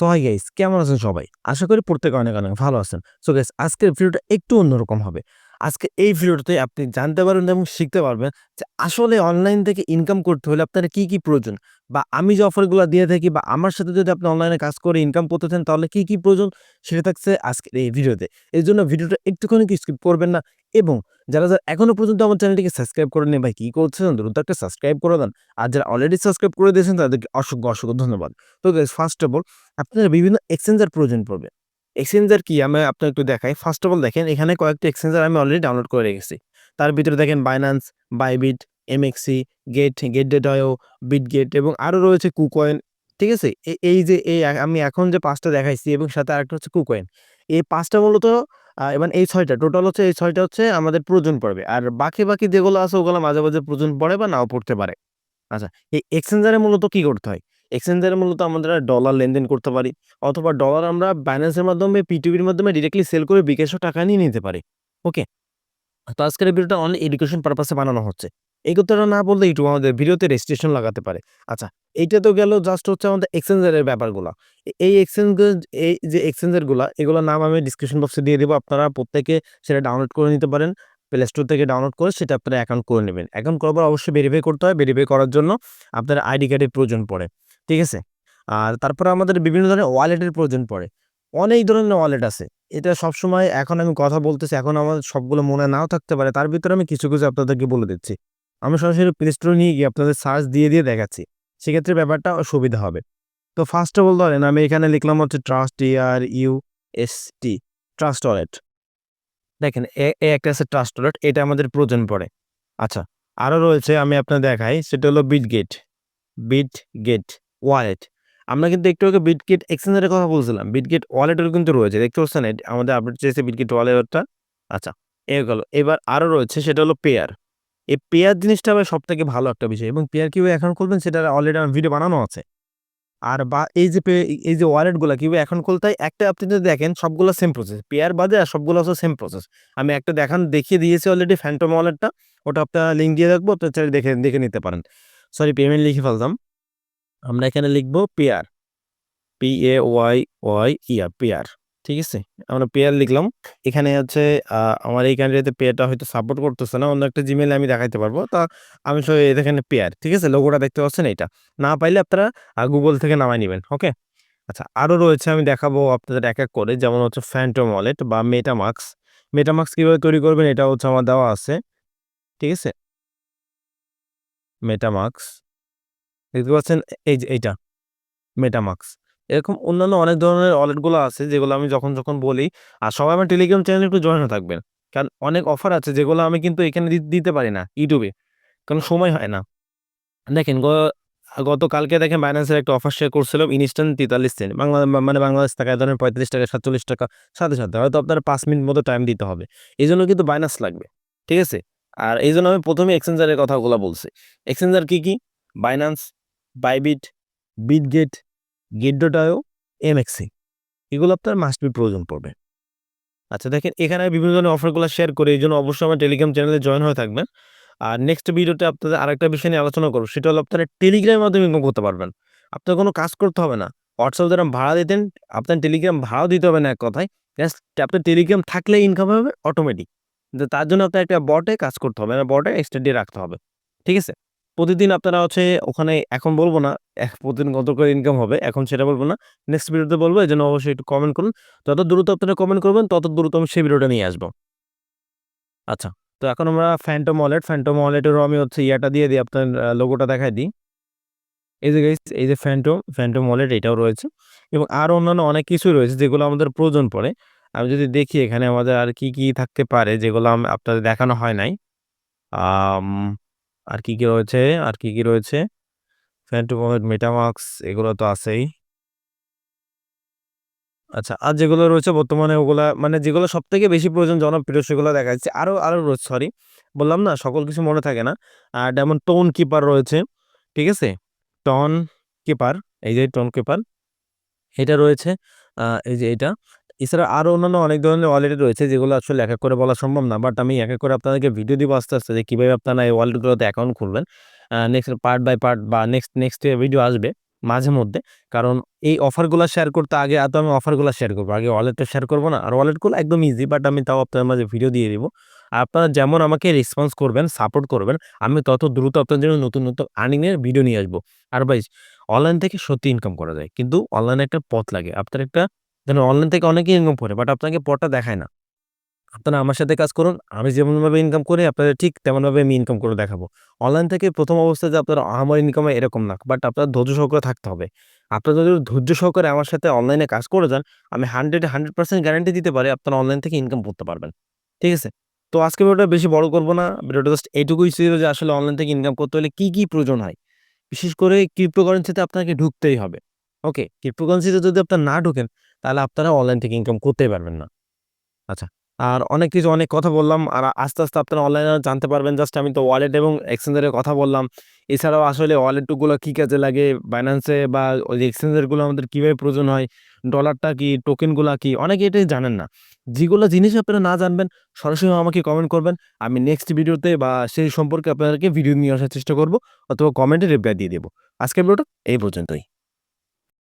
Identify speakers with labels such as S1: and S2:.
S1: So hi guys কেমন আছেন সবাই? আশা করি প্রত্যেকে অনেক অনেক ভালো আছেন। সো গাইস আজকের ভিডিওটা একটু অন্যরকম হবে। আজকে এই ভিডিওটাতে আপনি জানতে পারবেন এবং শিখতে পারবেন যে আসলে অনলাইন থেকে ইনকাম করতে হলে আপনার কি কি প্রয়োজন? বা আমি যে অফারগুলো দিয়ে থাকি বা আমার সাথে যদি আপনি অনলাইনে কাজ করে ইনকাম করতে চান, তাহলে কি কি প্রয়োজন? সেটা থাকছে আজকের এই ভিডিওতে এই জন্য ভিডিওটা একটুখানি স্কিপ করবেন না। এবং যারা যারা এখনও পর্যন্ত আমার চ্যানেলটিকে সাবস্ক্রাইব করে নেই ভাই কি করছেন? দ্রুত একটা সাবস্ক্রাইব করে দেন। আর যারা অলরেডি সাবস্ক্রাইব করে দিয়েছেন, তাদেরকে অসংখ্য অসংখ্য ধন্যবাদ। তো ফার্স্ট অফ অল আপনার বিভিন্ন এক্সচেঞ্জার প্রয়োজন পড়বে। এক্সচেঞ্জার কি? আমি আপনার একটু দেখাই। ফার্স্ট অফ অল দেখেন, এখানে কয়েকটি এক্সচেঞ্জার আমি অলরেডি ডাউনলোড করে রেখেছি। তার ভিতরে দেখেন Binance Bybit MEXC Gate Gate ডেটায়ো Bitget এবং আরও রয়েছে কুকয়েন ঠিক আছে? এই যে, এই আমি এখন যে পাঁচটা দেখাইছি এবং সাথে আরেকটা হচ্ছে কুকয়েন এই পাঁচটা মূলত এবং এই ছয়টা টোটাল হচ্ছে, এই ছয়টা হচ্ছে আমাদের প্রয়োজন পড়বে। আর বাকি বাকি যেগুলো আছে, ওগুলো মাঝে মাঝে প্রয়োজন পড়ে বা নাও পড়তে পারে। আচ্ছা এই এক্সচেঞ্জারে মূলত কি করতে হয়? এক্সচেঞ্জারে মূলত আমরা ডলার লেনদেন করতে পারি, অথবা ডলার আমরা ব্যালেন্সের মাধ্যমে পিটিভির মাধ্যমে ডিরেক্টলি সেল করে বিকাশও টাকা নিয়ে নিতে পারি। ওকে তো আজকের ভিডিওটা অনলি এডুকেশন পারপাসে বানানো হচ্ছে। এই কথাটা না বললে একটু আমাদের ভিডিওতে রেজিস্ট্রেশন লাগাতে পারে। আচ্ছা এইটা তো গেল জাস্ট হচ্ছে আমাদের এক্সচেঞ্জারের ব্যাপারগুলো। এই এক্সচেঞ্জ এই যে এক্সচেঞ্জারগুলো এগুলোর নাম আমি ডিসক্রিপশন বক্সে দিয়ে দেবো। আপনারা প্রত্যেকে সেটা ডাউনলোড করে নিতে পারেন। প্লে স্টোর থেকে ডাউনলোড করে সেটা আপনারা অ্যাকাউন্ট করে নেবেন। অ্যাকাউন্ট করার পর অবশ্যই ভেরিফাই করতে হয়। ভেরিফাই করার জন্য আপনার আইডি কার্ডের প্রয়োজন পড়ে। ঠিক আছে? আর তারপরে আমাদের বিভিন্ন ধরনের ওয়ালেটের প্রয়োজন পড়ে। অনেক ধরনের ওয়ালেট আছে। এটা সবসময় এখন আমি কথা বলতেছি, এখন আমার সবগুলো মনে নাও থাকতে পারে। তার ভিতরে আমি কিছু কিছু আপনাদেরকে বলে দিচ্ছি। আমি সরাসরি প্লে স্টোরে নিয়ে গিয়ে আপনাদের সার্চ দিয়ে দিয়ে দেখাচ্ছি। সেক্ষেত্রে ব্যাপারটা সুবিধা হবে। তো ফার্স্ট অফ অল ধরেন, আমি এখানে লিখলাম হচ্ছে ট্রাস্ট আর U S T trust wallet দেখেন, এ একটা আছে ট্রাস্ট ওয়ালেট এটা আমাদের প্রয়োজন পড়ে। আচ্ছা আরও রয়েছে, আমি আপনার দেখাই, সেটা হলো Bitget Bitget wallet আমরা কিন্তু একটু আগে বিটগেট এক্সচেঞ্জারের কথা বলছিলাম। বিটগেট ওয়ালেটেরও কিন্তু রয়েছে, দেখতে পাচ্ছেন? আমাদের আপডেট চেয়েছে বিটগেট ওয়ালেটটা আচ্ছা এ গেল। এবার আরও রয়েছে, সেটা হলো পেয়ার এই পেয়ার জিনিসটা আবার সব থেকে ভালো একটা বিষয় এবং পেয়ার কীভাবে এখন করবেন সেটা অলরেডি আমার ভিডিও বানানো আছে। আর বা এই যে পে- এই যে ওয়ালেটগুলো কীভাবে এখন খুলতে হয়, একটা আপনি যদি দেখেন সবগুলো সেম প্রসেস পেয়ার বাদে আর সবগুলো হচ্ছে সেম প্রসেস আমি একটা দেখান, দেখিয়ে দিয়েছি অলরেডি ফ্যান্টম ওয়ালেটটা ওটা আপনার লিঙ্ক দিয়ে রাখব আপনার চাইলে দেখে দেখে নিতে পারেন। সরি পেমেন্ট লিখে ফেলতাম। আমরা এখানে লিখব pair P A Y Y year pair. ঠিক আছে? আমরা পেয়ার লিখলাম। এখানে হচ্ছে আমার এই কান্ট্রিতে পেয়ারটা হয়তো সাপোর্ট করতেছে না, অন্য একটা জিমেলে আমি দেখাইতে পারব। তা আমি সব এখানে পেয়ার ঠিক আছে? লোগোটা দেখতে পাচ্ছেন এটা না পাইলে আপনারা গুগল থেকে নামাই নেবেন ওকে আচ্ছা আরও রয়েছে, আমি দেখাবো আপনাদের এক এক করে। যেমন হচ্ছে ফ্যান্টম ওয়ালেট বা মেটামাক্স মেটামাক্স কীভাবে তৈরি করবেন? এটা হচ্ছে আমার দেওয়া আছে। ঠিক আছে? মেটামাক্স দেখতে পাচ্ছেন? এই যে এইটা মেটামাক্স এরকম অন্যান্য অনেক ধরনের ওয়ালেটগুলো আছে যেগুলো আমি যখন যখন বলি, আর সবাই আমার টেলিগ্রাম চ্যানেলে একটু জয়েন থাকবেন। কারণ অনেক অফার আছে যেগুলো আমি কিন্তু এখানে দিতে পারি না ইউটিউবে কারণ সময় হয় না। দেখেন গতকালকে দেখেন বাইন্যান্সের একটা অফার শেয়ার করছিলাম ইনস্ট্যান্ট তেতাল্লিশ সেন্ট বাংলা মানে বাংলাদেশ টাকা ধরেন পঁয়তাল্লিশ টাকা, সাতচল্লিশ টাকা সাথে সাথে হয়তো আপনার পাঁচ মিনিট মতো টাইম দিতে হবে। এই জন্য কিন্তু বাইন্যান্স লাগবে, ঠিক আছে? আর এই জন্য আমি প্রথমে এক্সচেঞ্জারের কথাগুলো বলছি। এক্সচেঞ্জার কি কি? Binance Bybit Bitget gate dot io MEXC এগুলো আপনার মাস্ট বি প্রয়োজন পড়বে। আচ্ছা দেখেন, এখানে বিভিন্ন ধরনের অফারগুলো শেয়ার করি এই জন্য অবশ্যই আমার টেলিগ্রাম চ্যানেলে জয়েন হয়ে থাকবেন। আর নেক্সট ভিডিওতে আপনাদের আরেকটা বিষয় নিয়ে আলোচনা করব, সেটা হলো আপনারা টেলিগ্রামের মাধ্যমে ইনকাম করতে পারবেন। আপনার কোনো কাজ করতে হবে না। হোয়াটসঅ্যাপ দ্বারা ভাড়া দিতেন, আপনার টেলিগ্রাম ভাড়াও দিতে হবে না এক কথায়। জাস্ট আপনার টেলিগ্রাম থাকলে ইনকাম হবে অটোমেটিক তার জন্য আপনার একটা বটে কাজ করতে হবে না বটে এক্সট্রা দিয়ে রাখতে হবে। ঠিক আছে? প্রতিদিন আপনারা হচ্ছে ওখানে, এখন বলব না এক প্রতিদিন কত করে ইনকাম হবে, এখন সেটা বলব না। নেক্সট ভিডিওতে বলব, এই জন্য অবশ্যই একটু কমেন্ট করুন। যত দ্রুত আপনারা কমেন্ট করবেন, তত দ্রুত আমি সেই ভিডিওটা নিয়ে আসব। আচ্ছা তো এখন আমরা ফ্যান্টম ওয়ালেট ফ্যান্টম ওয়ালেটেরও আমি হচ্ছে ইয়াটা দিয়ে দিই, আপনার লোগোটা দেখাই দিই। এই যে গাইস এই যে ফ্যান্টম ফ্যান্টম ওয়ালেট এটাও রয়েছে। এবং আরও অন্যান্য অনেক কিছুই রয়েছে, যেগুলো আমাদের প্রয়োজন পড়ে। আমি যদি দেখি এখানে আমাদের আর কি কি থাকতে পারে, যেগুলো আপনাদের দেখানো হয় নাই। আর কি কি রয়েছে? আর কি কি রয়েছে? ফ্যান্টম ওয়ালেট মেটামাক্স এগুলো তো আছেই। আচ্ছা আর যেগুলো রয়েছে বর্তমানে ওগুলা মানে যেগুলো সব থেকে বেশি প্রয়োজন, জনপ্রিয়, সেগুলো দেখা যাচ্ছে। আরও আরও রয়েছে সরি বললাম না, সকল কিছু মনে থাকে না। আর যেমন টোন কিপার রয়েছে, ঠিক আছে? টন কিপার এই যে টোন কিপার এটা রয়েছে এই যে এটা। এছাড়া আরও অন্যান্য অনেক ধরনের ওয়ালেট রয়েছে যেগুলো আসলে এক এক করে বলা সম্ভব না বাট আমি এক এক করে আপনাদেরকে ভিডিও দিব আস্তে আস্তে যে কীভাবে আপনারা এই ওয়ালেটগুলোতে অ্যাকাউন্ট খুলবেন নেক্সট পার্ট বাই পার্ট বা নেক্সট নেক্সট ভিডিও আসবে মাঝে মধ্যে। কারণ এই অফারগুলো শেয়ার করতে আগে আ তো আমি অফারগুলা শেয়ার করব। আগে ওয়ালেটটা শেয়ার করব না? আর ওয়ালেটগুলো একদম ইজি বাট আমি তাও আপনাদের মাঝে ভিডিও দিয়ে দিব। আর আপনারা যেমন আমাকে রেসপন্স করবেন, সাপোর্ট করবেন, আমি তত দ্রুত আপনাদের জন্য নতুন, নতুন আর্নিং এর ভিডিও নিয়ে আসব। আর ভাই অনলাইন থেকে সত্যি ইনকাম করা যায়। কিন্তু অনলাইনে একটা পথ লাগে। আপনার একটা ধরেন অনলাইন থেকে অনেকেই ইনকাম করে বাট আপনাকে পথটা দেখায় না। আপনারা আমার সাথে কাজ করুন। আমি যেমনভাবে ইনকাম করি আপনাদের ঠিক তেমনভাবে আমি ইনকাম করে দেখাবো। অনলাইন থেকে প্রথম অবস্থায় যে আপনারা আমার ইনকাম হয় এরকম না। বাট আপনার ধৈর্য সহকারে থাকতে হবে। আপনারা যদি ধৈর্য সহকারে আমার সাথে অনলাইনে কাজ করে যান, আমি 100 এ 100% গ্যারান্টি দিতে পারি আপনারা অনলাইন থেকে ইনকাম করতে পারবেন। ঠিক আছে? তো আজকে ভিডিওটা বেশি বড় করব না। ভিডিওটা জাস্ট এইটুকুই ছিল যে আসলে অনলাইন থেকে ইনকাম করতে হলে কি, কি প্রয়োজন হয়? বিশেষ করে ক্রিপ্টোকারেন্সিতে আপনাকে ঢুকতেই হবে। ওকে? ক্রিপ্টোকারেন্সিতে যদি আপনার না ঢোকেন তাহলে আপনারা অনলাইন থেকে ইনকাম করতেই পারবেন না। আচ্ছা। আর অনেক কিছু অনেক কথা বললাম। আর আস্তে, আস্তে আপনারা অনলাইনে জানতে পারবেন। জাস্ট আমি তো ওয়ালেট এবং এক্সচেঞ্জার এর কথা বললাম। এছাড়াও আসলে ওয়ালেটগুলো কি কাজে লাগে, বাইন্যান্সে বা ওই এক্সচেঞ্জারগুলো আমাদের কীভাবে প্রয়োজন হয়, ডলারটা কি, টোকেনগুলো কি, অনেকে এটাই জানেন না। যেগুলো জিনিস আপনারা না জানবেন সরাসরি আমাকে কমেন্ট করবেন। আমি নেক্সট ভিডিওতে বা সেই সম্পর্কে আপনাদেরকে ভিডিও নিয়ে আসার চেষ্টা করব অথবা কমেন্টে রিপ্লাই দিয়ে দেবো আজকের ভিডিওটা এই পর্যন্তই।